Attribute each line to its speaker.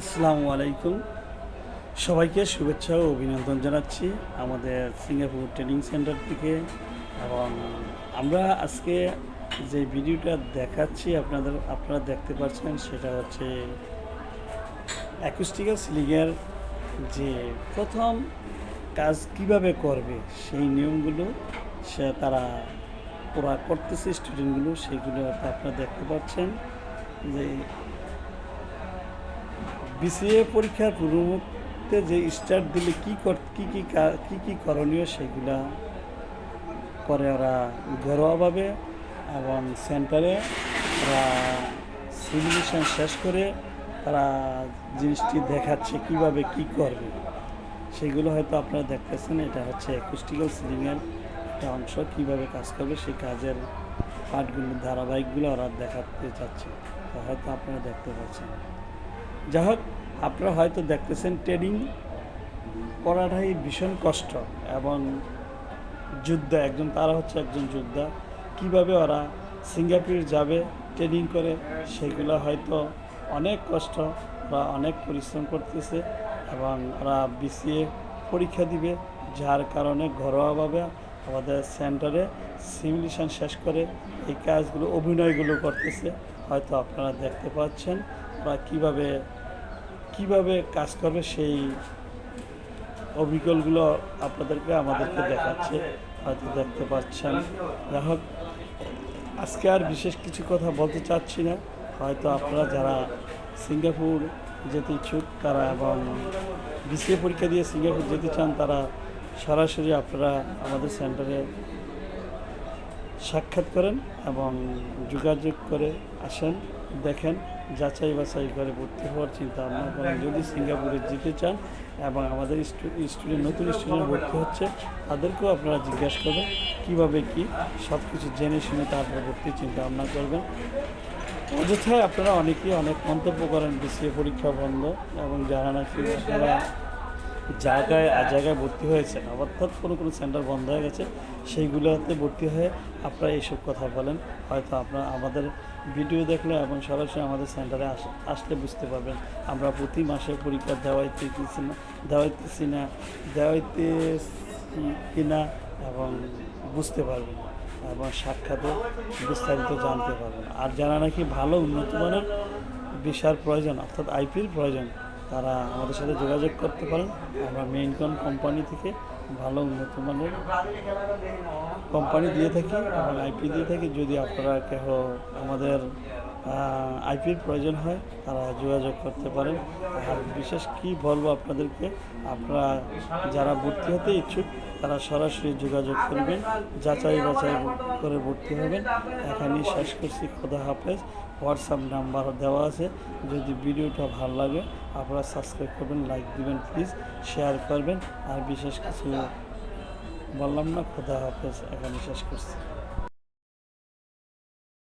Speaker 1: আসসালামু আলাইকুম। সবাইকে শুভেচ্ছা ও অভিনন্দন জানাচ্ছি আমাদের সিঙ্গাপুর ট্রেনিং সেন্টার থেকে। এবং আমরা আজকে যে ভিডিওটা দেখাচ্ছি, আপনাদের, আপনারা দেখতে পাচ্ছেন, সেটা হচ্ছে অ্যাকুস্টিক্যাল সিলিংয়ের যে প্রথম কাজ কীভাবে করবে, সেই নিয়মগুলো সে তারা ওরা করতেছে স্টুডেন্টগুলো সেগুলো আপনারা দেখতে পাচ্ছেন। যে বিসিএ পরীক্ষার পূর্বমুহূর্তে যে স্টার্ট দিলে কী কী কী কা- কী করণীয় সেগুলা করে ওরা ঘরোয়াভাবে এবং সেন্টারে ওরা সিমুলেশন শেষ করে তারা জিনিসটি দেখাচ্ছে কীভাবে কি করবে। সেগুলো হয়তো আপনারা দেখতেছেন, এটা হচ্ছে অ্যাকুস্টিক্যাল সিলিংয়ের একটা অংশ, কীভাবে কাজ করবে সেই কাজের পার্টগুলো ধারাবাহিকগুলো ওরা দেখাতে চাচ্ছে। হয়তো আপনারা দেখতে পাচ্ছেন। যাই হোক আপনারা হয়তো দেখতেছেন ট্রেডিং করাটাই ভীষণ কষ্ট এবং যোদ্ধা, একজন তারা হচ্ছে একজন যোদ্ধা। কীভাবে ওরা সিঙ্গাপুর যাবে ট্রেনিং করে, সেগুলো হয়তো অনেক কষ্ট বা অনেক পরিশ্রম করতেছে এবং ওরা বিসিএ পরীক্ষা দিবে, যার কারণে ঘরোয়াভাবে আমাদের সেন্টারে সিমুলেশন শেষ করে এই কাজগুলো, অভিনয়গুলো করতেছে। হয়তো আপনারা দেখতে পাচ্ছেন ওরা কীভাবে কীভাবে কাজ করবে সেই অবিকলগুলো আপনাদেরকে আমাদেরকে দেখাচ্ছে, হয়তো দেখতে পাচ্ছেন। যাই হোক, আজকে আর বিশেষ কিছু কথা বলতে চাচ্ছি না। হয়তো আপনারা যারা সিঙ্গাপুর যেতে ইচ্ছুক, তারা এবং বিসিএ পরীক্ষা দিয়ে সিঙ্গাপুর যেতে চান, তারা সরাসরি আপনারা আমাদের সেন্টারে সাক্ষাৎ করেন এবং যোগাযোগ করে আসেন, দেখেন, যাচাই বাছাই করে ভর্তি হওয়ার চিন্তা ভাবনা করেন। যদি সিঙ্গাপুরে যেতে চান এবং আমাদের স্টুডেন্ট, নতুন স্টুডেন্ট ভর্তি হচ্ছে, তাদেরকেও আপনারা জিজ্ঞাসা করবেন কীভাবে কি সব কিছু জেনে শুনে তারপর ভর্তি চিন্তা ভাবনা করবেন। অযথায় আপনারা অনেকেই অনেক মন্তব্য করেন, বিসিএ পরীক্ষা বন্ধ এবং যারা নাকি আপনারা জায়গায়, আর জায়গায় ভর্তি হয়েছেন। অর্থাৎ কোনো কোনো সেন্টার বন্ধ হয়ে গেছে, সেইগুলোতে ভর্তি হয়ে আপনারা এইসব কথা বলেন। হয়তো আপনারা আমাদের ভিডিও দেখলে এবং সরাসরি আমাদের সেন্টারে আস, আসলে বুঝতে পারবেন। আমরা প্রতি মাসে পরীক্ষা দেওয়াইতেছি না দেওয়াইতেছি না, দেওয়াইতেছি কিনা এবং বুঝতে পারবেন এবং সাক্ষাতে বিস্তারিত জানতে পারবেন আর যারা নাকি ভালো উন্নত মানের ভিসার প্রয়োজন, অর্থাৎ আইপির প্রয়োজন তারা আমাদের সাথে যোগাযোগ করতে পারেন। আমরা মেইনকন কোম্পানি থেকে ভালো উন্নত মানের কোম্পানি দিয়ে থাকি এবং আইপি দিয়ে থাকি। যদি আপনারা কেহ আমাদের আইপির প্রয়োজন হয়, তারা যোগাযোগ করতে পারেন। আর বিশেষ কি বলব আপনাদেরকে, আপনারা যারা ভর্তি হতে ইচ্ছুক, তারা সরাসরি যোগাযোগ করবেন, যাচাই বাছাই করে ভর্তি হবেন। এখানেই শেষ করছি, খোদা হাফেজ। হোয়াটসঅ্যাপ নাম্বার দেওয়া আছে, যদি ভিডিওটা ভালো লাগে, আপনারা সাবস্ক্রাইব করবেন লাইক দিবেন প্লিজ শেয়ার করবেন। আর বিশেষ কিছু বললাম না, খোদা হাফেজ এখানে শেষ করছি।